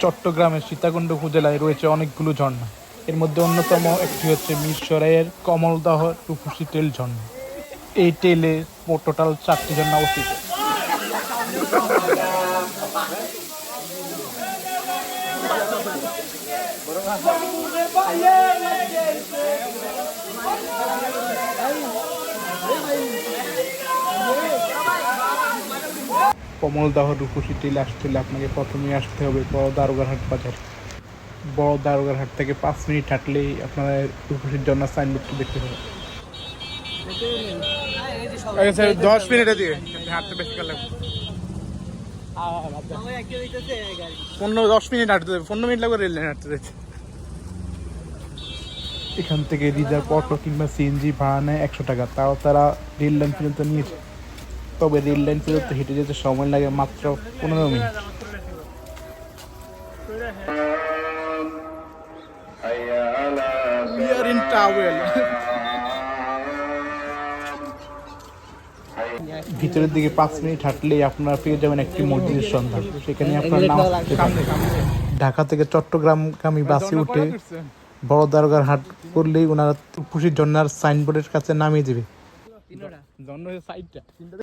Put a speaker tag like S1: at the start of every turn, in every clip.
S1: চট্টগ্রামের সীতাকুণ্ড উপজেলায় রয়েছে অনেকগুলো ঝর্ণা। এর মধ্যে অন্যতম একটি হচ্ছে মিরসরাইয়ের কমলদহ রূপসী তেল ঝর্ণা। এই মোট টোটাল চারটি ঝর্ণা অবস্থিত। কমলদহ রূপসী টিলে আসতে হলে আপনাকে প্রথমে আসতে হবে বড় দারোগারহাট বাজার। বড় দারোগারহাট থেকে পাঁচ মিনিট হাঁটলেই আপনারা রূপসীর জন্য সাইনবোর্ডটি দেখতে পাবেন। দশ মিনিটে দিয়ে হাঁটতে বেশি কাল লাগবে। পনেরো দশ মিনিট হাঁটতে হবে পনেরো মিনিট লাগবে রেল লাইন হাঁটতে এখান থেকে রিজার্ভ অটো কিংবা সিএনজি ভাড়া নেয় একশো টাকা তাও তারা রেল লাইন পর্যন্ত নিয়েছে। তবে রেল লাইন পর্যন্ত হেঁটে যেতে সময় লাগে মাত্র পনেরো মিনিট. ভিতরের দিকে পাঁচ মিনিট হাঁটলেই আপনারা পেয়ে যাবেন একটি মসজিদের সন্ধান সেখানে আপনার পারবেন। ঢাকা থেকে চট্টগ্রামগামী বাসে উঠে বড় দারোগার হাট করলেই ওনারা খুশির জন্নার সাইনবোর্ডের কাছে নামিয়ে দেবে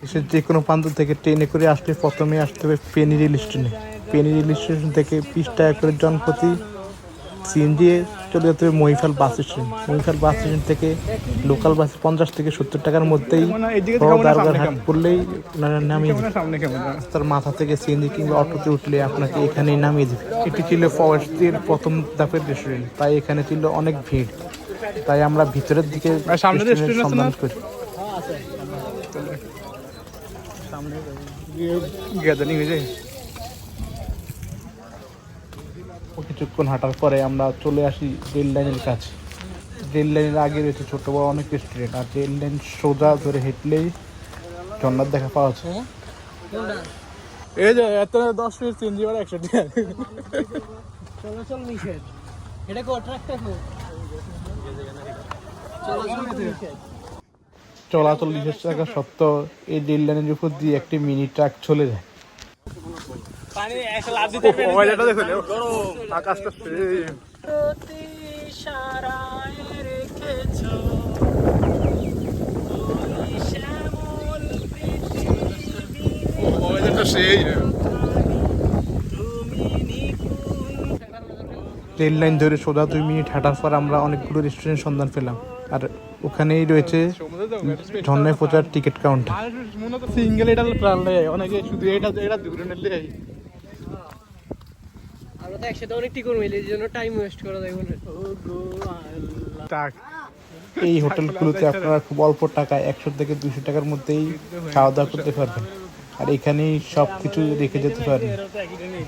S1: দেশের যে কোনো প্রান্ত থেকে ট্রেনে করে আসলে প্রথমে আসতে হবে পেনি রেল স্টেশনে। পেনি রেল স্টেশন থেকে বিশ টাকা করে জনপ্রতি সিএনজি চলে যেতে হবে Mohipal bus station. Mohipal bus station থেকে লোকাল বাস পঞ্চাশ থেকে সত্তর টাকার মধ্যেই হাট করলেই ওনারা নামিয়ে দেবে। তার মাথা থেকে সিএনজি কিংবা অটোতে উঠলে আপনাকে এখানেই নামিয়ে দেবে। এটি ছিল ফরেস্টের প্রথম ধাপের রেস্টুরেন্ট তাই এখানে ছিল অনেক ভিড়। তাই আমরা ভিতরের দিকে সন্ধান করি। গ্যাদারিং হয়ে যায় কিছুক্ষণ হাঁটার পরে আমরা চলে আসি রেল লাইনের কাছে। রেল লাইনের আগে রয়েছে ছোট বড় অনেক রেস্টুরেন্ট আর রেল লাইন সোজা ধরে হেঁটলেই ঝর্ণার দেখা পাওয়া যায়। এই যে এত দশ মিনিট সিএনজি ভাড়া একশো টাকা।
S2: চলাচল নিষেধ। এটা কি চলাচল নিষেধ।
S1: চলাচল নিষেধ থাকা সত্ত্বেও এই রেল লাইনের উপর দিয়ে একটি মিনি ট্রাক চলে যায়। রেল লাইন ধরে সোজা দুই মিনিট হাঁটার পর আমরা অনেকগুলো রেস্টুরেন্ট সন্ধান পেলাম। আর ওখানেই রয়েছে ঝর্ণায় প্রচার টিকিট কাউন্টার। সিঙ্গেল এটা প্রাণ নেয় অনেকে শুধু এটা এটা দূরে নিলে
S2: আমরা তো একসাথে অনেক টিকর এই জন্য টাইম ওয়েস্ট করা
S1: এই হোটেলগুলোতে আপনারা খুব অল্প টাকায় একশো থেকে দুশো টাকার মধ্যেই খাওয়া দাওয়া করতে পারবেন। আর এখানেই সব কিছু রেখে যেতে পারবেন।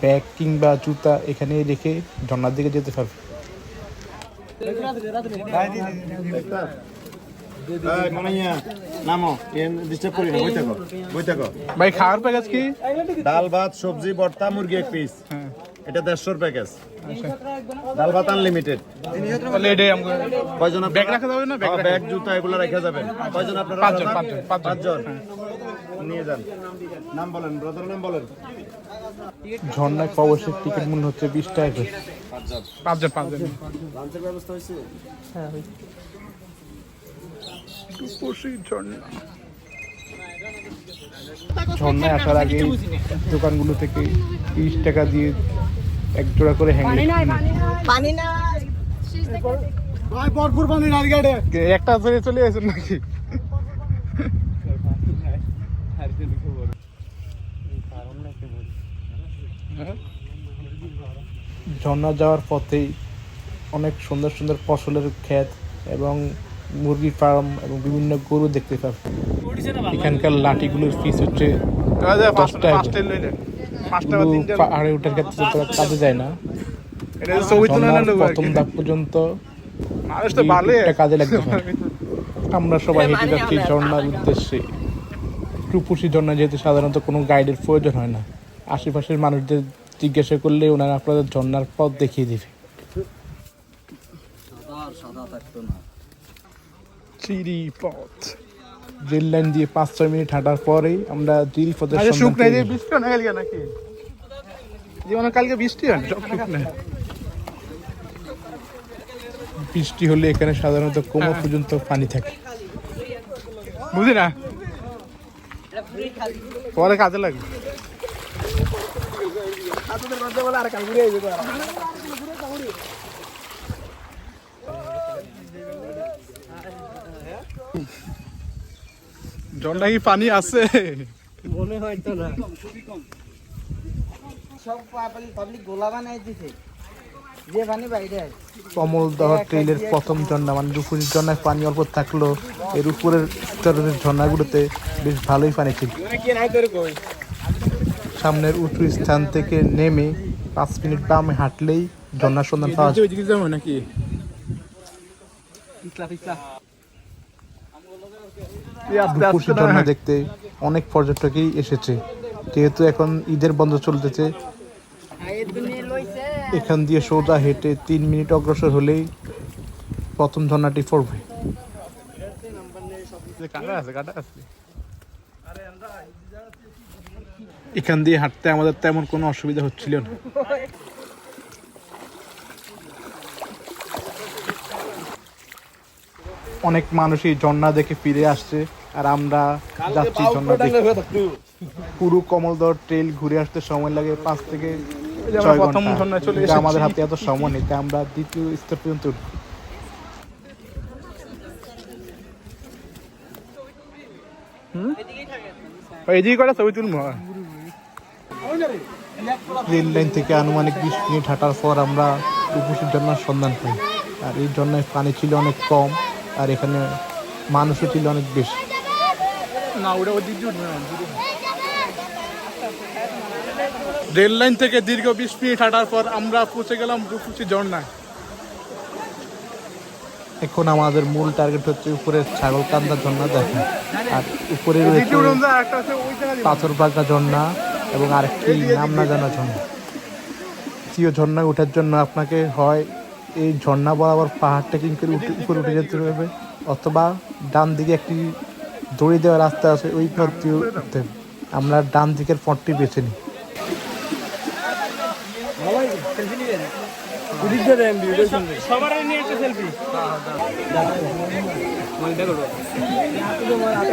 S1: ব্যাগ কিংবা জুতা এখানেই রেখে ঝর্ণার দিকে যেতে পারবেন। ভাই খাওয়ার প্যাকেজ কি?
S3: ডাল ভাত সবজি ভর্তা মুরগি এক পিস এটা দেড়শোর প্যাকেজ ডাল ভাত আনলিমিটেড কয়জন
S1: ব্যাগ রাখা যাবে না? ব্যাগ
S3: হ্যাঁ, জুতা এগুলো রেখে যাবেন কয়জন আপনারা?
S1: পাঁচজন, পাঁচজন, পাঁচজন।
S3: পাঁচজন। নিয়ে যান। নাম বলেন ব্রাদার নাম বলেন।
S1: টিকিট মূল্য হচ্ছে বিশ টাকা পাঁচজন পাঁচজন।
S3: লাঞ্চের ব্যবস্থা হয়েছে।
S1: ঝর্ণায় আসার আগে দোকানগুলো থেকে তিরিশ টাকা দিয়ে এক জোড়া করে
S3: ভাই ভরপুর পানি নারগাড়ে
S1: একটা ধরে চলে আসেন নাকি? ঝর্ণা যাওয়ার পথেই অনেক সুন্দর সুন্দর ফসলের ক্ষেত এবং মুরগি ফার্ম এবং বিভিন্ন গরু দেখতে পাবেন এখানকার লাঠিগুলোর ফিস হচ্ছে দশ টাকা। পাহাড়ে ওঠার ক্ষেত্রে তারা কাজে যায় না। প্রথম ধাপ পর্যন্ত কাজে লাগতে আমরা সবাই হেঁটে যাচ্ছি ঝর্ণার উদ্দেশ্যে। রূপসী ঝর্ণা যেহেতু সাধারণত কোনো গাইডের প্রয়োজন হয় না। আশেপাশের মানুষদের জিজ্ঞাসা করলে ওনারা আপনাদের ঝর্ণার পথ দেখিয়ে দিবে। চিরি পথ রেল লাইন দিয়ে পাঁচ ছয় মিনিট হাঁটার পরেই আমরা জিরি পথের সন্ধান পেয়ে গেলাম। যেমন কালকে বৃষ্টি হয় সব শুকনো বৃষ্টি হলে এখানে সাধারণত কোমর পর্যন্ত পানি থাকে বুঝি না পরে কাজে লাগবে জন্ডা কি পানি আছে।
S2: মনে হয় তো না।
S4: সব পাবলিক গোলা বানাই দিছে। যে পানি বাইরে
S1: কমলদহ ট্রেইলের প্রথম ঝর্ণা মানে দুপুরের ঝর্ণায় পানি অল্প এর উপরের ঝর্ণাগুলোতে বেশ ভালোই পানি ছিল। সামনের উঁচু স্থান থেকে নেমে পাঁচ মিনিট বামে হাঁটলেই ঝর্ণার সন্ধান পাওয়া যায়।
S5: নাকি?
S1: রূপসী ঝর্ণা দেখতে অনেক পর্যটকই এসেছে। যেহেতু এখন ঈদের বন্ধ চলতেছে এখান দিয়ে সোজা হেঁটে তিন মিনিট অগ্রসর হলেই প্রথম ঝর্ণাটি পড়বে এখান দিয়ে হাঁটতে আমাদের তেমন কোনো অসুবিধা হচ্ছিল না। অনেক মানুষই ঝর্ণা দেখে ফিরে আসছে। আর আমরা যাচ্ছি পুরো কমলদর ট্রেল ঘুরে আসতে সময় লাগে পাঁচ থেকে ছয় ঘণ্টা। আমাদের হাতে এত সময় নেই তাই আমরা দ্বিতীয় স্তর পর্যন্ত উঠবো।
S5: এদিকে করে ছবি তুলবো?
S1: রেল লাইন থেকে আনুমানিক বিশ মিনিট হাঁটার পর আমরা উপসির ঝর্ণার সন্ধান পাই। আর এই ঝর্ণায় পানি ছিল অনেক কম আর এখানে মানুষও ছিল অনেক বেশি।
S5: না ওটা ওই দিকে উঠবে না রেল লাইন থেকে দীর্ঘ বিশ মিনিট হাঁটার পর আমরা পৌঁছে গেলাম রূপসী ঝর্ণায়।
S1: এখন আমাদের মূল টার্গেট হচ্ছে উপরের ছাগল কান্দা ঝর্ণা দেখা আর উপরে রয়েছে
S5: দ্বিতীয় উড়ন যা একটা আছে ওই জায়গায়
S1: পাথর বাগা ঝর্ণা এবং আরেকটি নাম না জানা ঝর্ণা। দ্বিতীয় ঝর্ণায় ওঠার জন্য আপনাকে হয় এই ঝর্ণা বরাবর পাহাড় ট্রেকিং করে উপরে উঠে যেতে হবে অথবা ডান দিকে একটি দড়ি দেওয়া রাস্তা আছে, ওই পথ দিয়ে আমরা ডান দিকের পথটি বেছে নিই।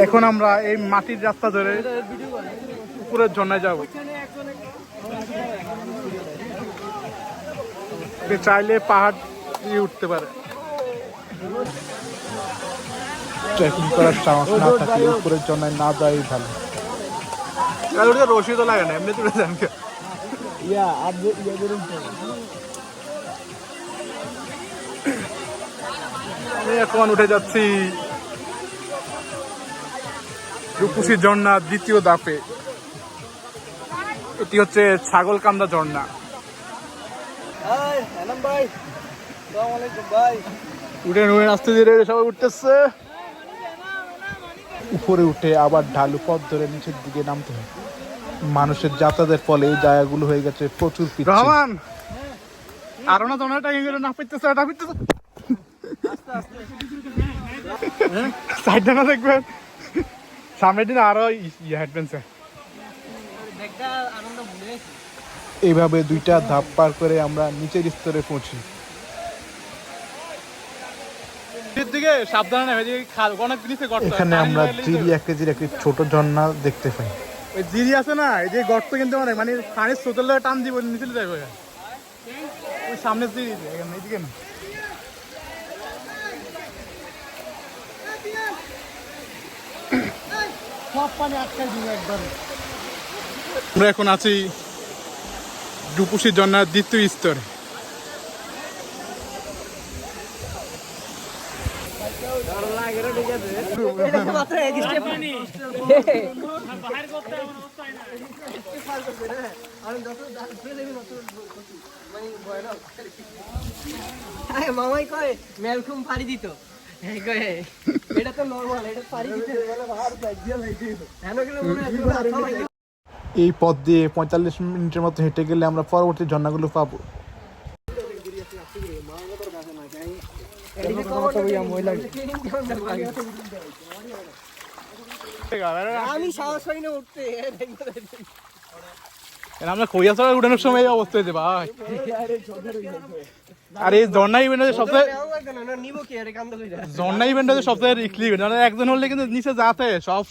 S5: এখন আমরা এই মাটির রাস্তা ধরে উপরের ঝর্ণায় যাব। চাইলে পাহাড় উঠতে পারে।
S1: ট্রেকিং করার সাহস না থাকলে উপরের ঝর্ণায় না যাওয়াই ভালো
S5: রশি তো লাগে না এমনি তুলে যান আমি এখন উঠে যাচ্ছি রূপসী ঝর্ণা দ্বিতীয় দাপে এটি হচ্ছে ছাগল কান্দা ঝর্ণা
S4: ভাই সালাম আলাইকুম ভাই।
S5: উঠে নুয়ে আসতে ধীরে ধীরে সবাই উঠতেছে।
S1: উপরে উঠে আবার ঢালু পথ ধরে নিচের দিকে নামতে হয়। মানুষের যাতায়াতের ফলে এই জায়গাগুলো হয়ে গেছে প্রচুর পিচ্ছিল।
S5: রহমান! আরও না তোমার টাইম করে না পেতেছে এটা পেতেছে সাইডটা না দেখবেন সামনের দিন আরও ইয়ে হাঁটবেন স্যার
S1: এইভাবে দুইটা ধাপ পার করে আমরা নিচের স্তরে পৌঁছি। এখানে আমরা জিরি এক কেজির একটি ছোট ঝর্ণা দেখতে পাই।
S5: ওই জিরি আছে না এই যে গর্ত কিন্তু অনেক মানে পানির স্রোতের লগে টান দিব নিচে যাবে ওই সামনে জিরি এখানে এইদিকে না। আমরা এখন আছি ডুপুসি জন্নার দ্বিতীয় স্তরে
S2: মাত্র এক স্টেপ মামাই কয় মেলকুম পাড়ি দিত। এই কয়, এটা তো নর্মাল এটা পাড়ি দিতে।
S1: এই পথ দিয়ে পঁয়তাল্লিশ মিনিটের মতো হেঁটে গেলে আমরা পরবর্তী ঝর্ণাগুলো পাবো।
S2: আমি সাহস পাই না উঠতে।
S5: আমরা কইয়া চড়া উঠানোর সময় এই অবস্থা হয়েছে ভাই। আর এই ঝর্ণা ইভেন্ট হচ্ছে সবচেয়ে? ঝর্ণা ইভেন্ট হচ্ছে সবচেয়ে ইভেন্ট মানে একজন হলে কিন্তু নিচে যাতে সব।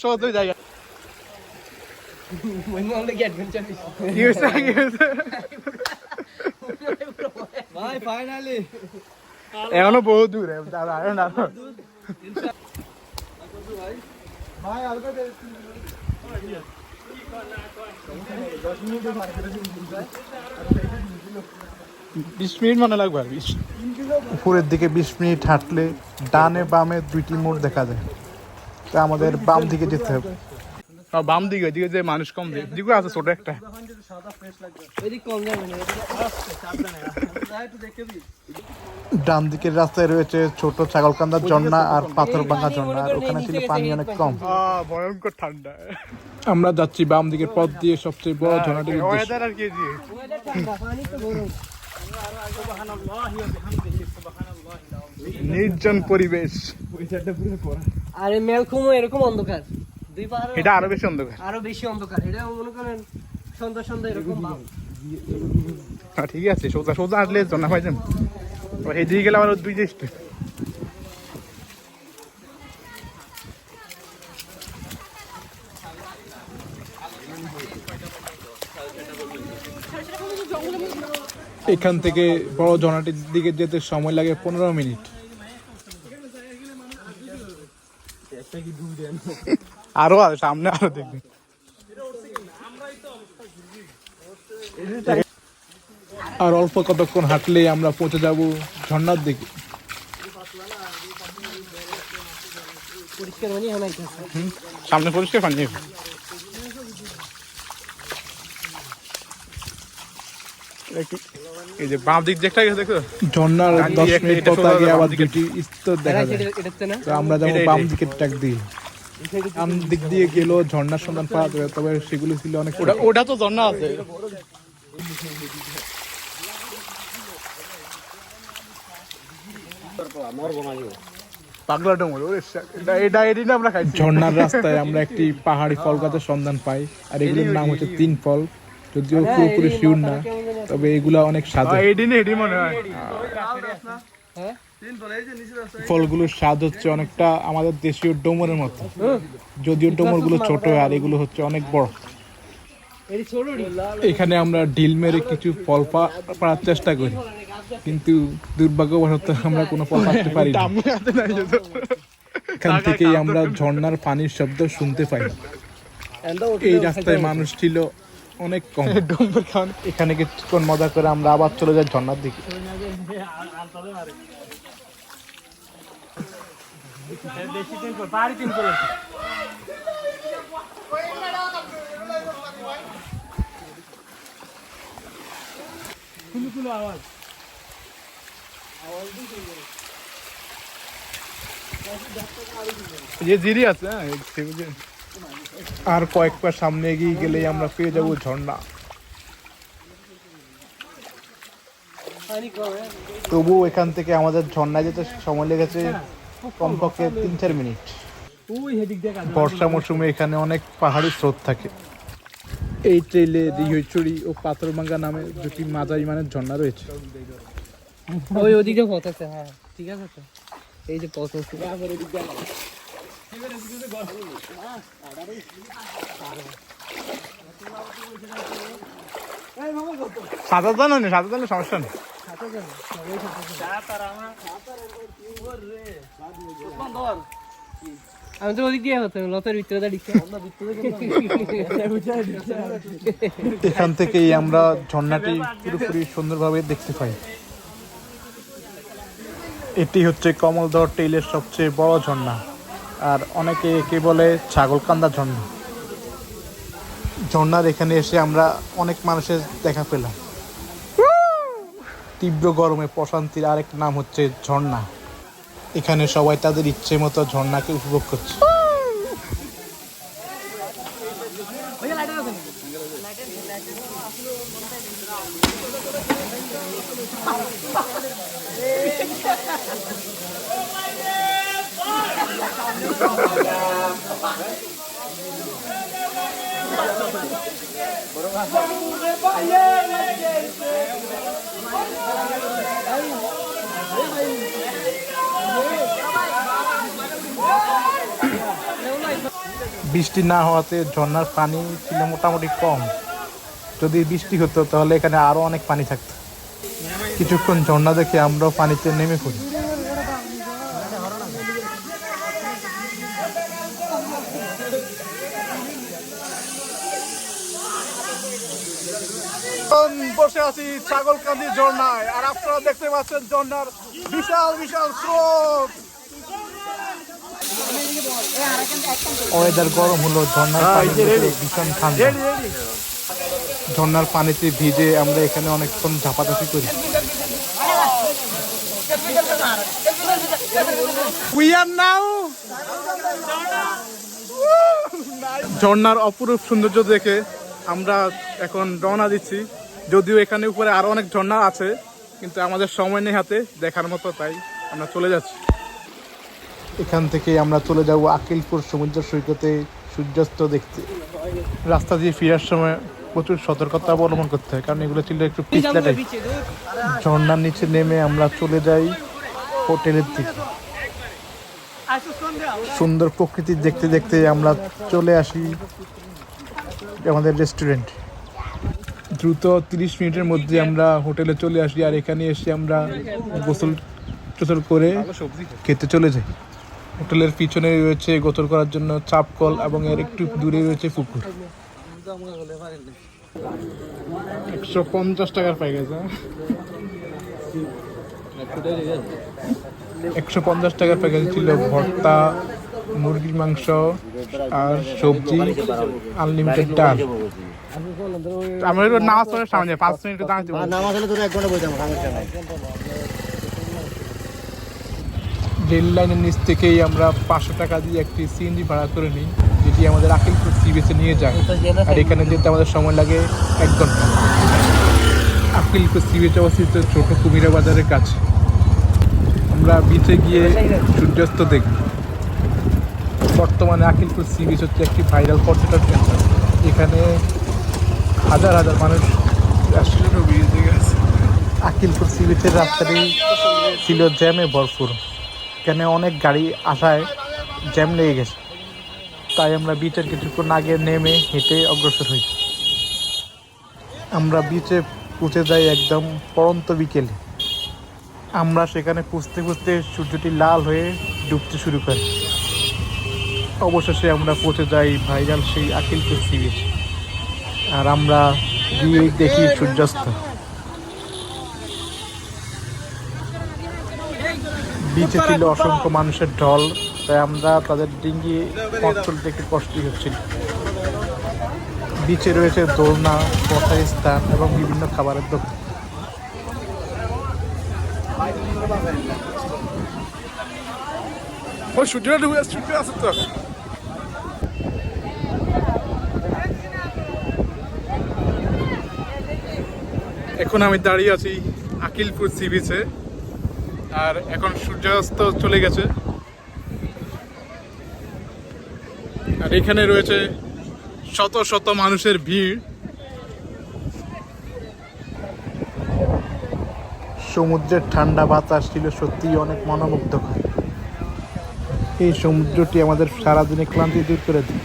S2: কি
S5: হয়েছে? কি হয়েছে?
S4: ভাই ফাইনালি
S5: এখনও বহু দূর দাদা আরও না বিশ মিনিট মনে লাগবে আর বিশ।
S1: উপরের দিকে বিশ মিনিট হাঁটলে ডানে বামে দুইটি মোড় দেখা যায়। তা আমাদের বাম দিকে যেতে হবে।
S5: বাম দিকে ওইদিকে যে মানুষ কম দিকে দিকে আছে ছোট একটা।
S2: কম যাবে
S1: ডান দিকের রাস্তায় রয়েছে ছোট ছাগলকান্দার ঝর্ণা আর পাথর ভাঙা ঝর্ণা। আর ওখানে ছিল পানি অনেক কম।
S5: ভয়ঙ্কর ঠান্ডা।
S1: আমরা যাচ্ছি বাম দিকের পথ দিয়ে সবচেয়ে বড় ঝর্ণাটির
S2: তো গরম।
S5: নির্জন পরিবেশ।
S2: আরে মেলকুমও এরকম অন্ধকার।
S5: এটা আরও বেশি অন্ধকার।
S2: আরও বেশি অন্ধকার। এটা মনে করেন সন্ধ্যা সন্ধ্যা এরকম
S5: হ্যাঁ ঠিক আছে সোজা সোজা আসলে জনা এদিকে গেলে ওর দুই
S1: এখান থেকে বড় ঝর্ণাটির দিকে যেতে সময় লাগে পনেরো মিনিট।
S5: আরও সামনে আরও দেখবেন
S1: আর অল্প কতক্ষণ হাঁটলেই আমরা পৌঁছে যাব ঝর্ণার দিকে।
S2: মানে
S5: সামনে পরিষ্কার পানি। এই যে বাম দিক গেছে দেখো
S1: ঝর্ণার
S5: ডান
S1: দশ
S5: দিকে
S1: মিনিট
S5: এটা
S1: পথ
S5: সোজা
S1: আগে আবার দুটি স্তর দেখা যায়। তো আমরা যাব বাম। দিকের ট্যাগ দিয়ে। বাম দিক দিয়ে গেলেও ঝর্ণার সন্ধান পাওয়া যাবে তবে সেগুলো ছিল অনেক
S5: ওটা ওটা তো ঝর্ণা আছে পাগলা ডোমর ওরে শা- এটা এটা এটি না আমরা খাইছি
S1: ঝর্ণার রাস্তায় আমরা একটি পাহাড়ি ফল গাছের সন্ধান পাই আর এগুলোর নাম হচ্ছে তিন ফল। যদিও পুরোপুরি শিউর না তবে এগুলা অনেক স্বাদ
S5: হ্যাঁ, হয়?
S1: ফলগুলোর স্বাদ হচ্ছে অনেকটা আমাদের দেশীয় ডোমরের মতো। যদিও ডোমরগুলো ছোট আর এগুলো হচ্ছে অনেক বড়। এখানে আমরা ঢিল মেরে কিছু ফল পাওয়ার চেষ্টা করি। কিন্তু দুর্ভাগ্যবশত আমরা কোনো ফল পাতে পারি না। এখান থেকেই আমরা ঝর্ণার পানির শব্দ শুনতে পাই। এই রাস্তায় মানুষ ছিল অনেক কম। এখানে কিছুক্ষণ মজা করে আমরা আবার চলে যাই ঝর্ণার দিকে।
S5: যে জিরি আছে হ্যাঁ
S1: আর কয়েক পা সামনে এগিয়ে গেলেই আমরা পেয়ে যাব ঝর্ণা। তবুও এখান থেকে আমাদের ঝর্ণায় যেতে সময় লেগেছে কমপক্ষে তিন চার মিনিট। বর্ষা মৌসুমে এখানে অনেক পাহাড়ি স্রোত থাকে। এই ট্রেলে রিহইচুরি ও পাথরভাঙ্গা নামে দুটি মাঝারি মানের ঝর্ণা রয়েছে।
S2: ওই ওদিকে পথ আছে হ্যাঁ ঠিক আছে তো। এই যে পথ আছে।
S5: সাঁতার জানো না সাঁতার জানলে সমস্যা নেই
S2: আমি তো ওদিক দিয়ে হতো লতার ভিতরে দাঁড়িয়ে।
S1: এখান থেকেই আমরা ঝর্ণাটি পুরোপুরি সুন্দরভাবে দেখতে পাই। এটি হচ্ছে কমলদহ টেইলের সবচেয়ে বড় ঝর্ণা আর অনেকে একে বলে ছাগলকান্দা ঝর্ণা। ঝর্ণার এখানে এসে আমরা অনেক মানুষের দেখা পেলাম। তীব্র গরমে প্রশান্তির আরেক নাম হচ্ছে ঝর্ণা। এখানে সবাই তাদের ইচ্ছে মতো ঝর্ণাকে উপভোগ করছে। বৃষ্টি না হওয়াতে ঝর্ণার পানি ছিল মোটামুটি কম। যদি বৃষ্টি হতো, তাহলে এখানে আরও অনেক পানি থাকতো। কিছুক্ষণ ঝর্ণা দেখে আমরাও পানিতে নেমে পড়ি।
S5: বসে আছি ছাগলকান্দি ঝর্ণায়, আর আপনারা দেখতে পাচ্ছেন ঝর্ণার বিশাল বিশাল স্রোত।
S1: ওয়েদার গরম হলো ঝর্ণার পানি ভীষণ ঠান্ডা। ঝর্ণার পানিতে ভিজে আমরা এখানে অনেকক্ষণ ঝাপাঝাপি করি।
S5: ঝর্ণার অপরূপ সৌন্দর্য দেখে আমরা এখন রওনা দিচ্ছি। যদিও এখানে উপরে আরও অনেক ঝর্ণা আছে কিন্তু আমাদের সময় নেই হাতে দেখার মতো তাই আমরা চলে যাচ্ছি।
S1: এখান থেকে আমরা চলে যাব আকিলপুর সমুদ্র সৈকতে সূর্যাস্ত দেখতে। রাস্তা দিয়ে ফেরার সময় প্রচুর সতর্কতা অবলম্বন করতে হয় কারণ এগুলো ছিল একটু পিছলা টাইপ ঝর্ণার নিচে নেমে আমরা চলে যাই হোটেলের দিকে। সুন্দর প্রকৃতি দেখতে দেখতে আমরা চলে আসি আমাদের রেস্টুরেন্ট। দ্রুত তিরিশ মিনিটের মধ্যে আমরা হোটেলে চলে আসি আর এখানে এসে আমরা গোসল টোসল করে খেতে চলে যাই। হোটেলের পিছনে রয়েছে গোসল করার জন্য চাপকল এবং এর একটু দূরে রয়েছে পুকুর। একশো পঞ্চাশ টাকার প্যাকেজ একশো পঞ্চাশ টাকার প্যাকেজ ছিল ভর্তা, মুরগির মাংস আর সবজি আনলিমিটেড ডাল।
S5: আমরা নামাজ সামনে, পাঁচ মিনিট দাঁড়াতে
S3: তোরা এক ঘণ্টা
S1: রেল লাইনের নিচ থেকেই আমরা পাঁচশো টাকা দিয়ে একটি সিএনজি ভাড়া করে নিই যেটি আমাদের আকিলপুর সি বেসে নিয়ে যায়। আর এখানে যেতে আমাদের সময় লাগে এক ঘণ্টা। আকিলপুর সি বেচ অবস্থিত ছোট কুমিরা বাজারের কাছে। আমরা বিচে গিয়ে সূর্যাস্ত দেখব। বর্তমানে আকিলপুর সি বিচ হচ্ছে একটি ভাইরাল পর্যটন কেন্দ্র। এখানে হাজার হাজার মানুষ আকিলপুর সি বিচের রাস্তাটি ছিল জ্যামে ভরপুর। এখানে অনেক গাড়ি আসায় জ্যাম লেগে গেছে। তাই আমরা বিচের কিছুক্ষণ আগে নেমে হেঁটে অগ্রসর হই। আমরা বিচে পৌঁছে যাই একদম পরন্ত বিকেলে। আমরা সেখানে খুঁজতে খুঁজতে সূর্যটি লাল হয়ে ডুবতে শুরু করে। অবশেষে আমরা পৌঁছে যাই ভাইরাল সেই আকিলপুর সি আর আমরা গিয়ে দেখি সূর্যাস্ত। বিচে ছিল অসংখ্য মানুষের ঢল। তাই আমরা তাদের ডিঙ্গি পথ চলতে একটু কষ্টই হচ্ছিল। বিচে রয়েছে দোলনা বসার স্থান এবং বিভিন্ন খাবারের দোকান।
S5: আছে তো। এখন আমি দাঁড়িয়ে আছি আকিলপুর সি বিচে। আর এখন সূর্যাস্ত চলে গেছে। আর এখানে রয়েছে শত শত মানুষের ভিড়।
S1: সমুদ্রের ঠান্ডা বাতাস ছিল সত্যিই অনেক মনোমুগ্ধকর। এই সমুদ্রটি আমাদের সারাদিনে ক্লান্তি দূর করে দেয়।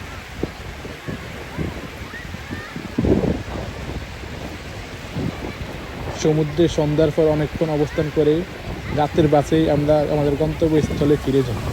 S1: সমুদ্রে সন্ধ্যার পর অনেকক্ষণ অবস্থান করে রাতের বাসেই আমরা আমাদের গন্তব্যস্থলে ফিরে যাই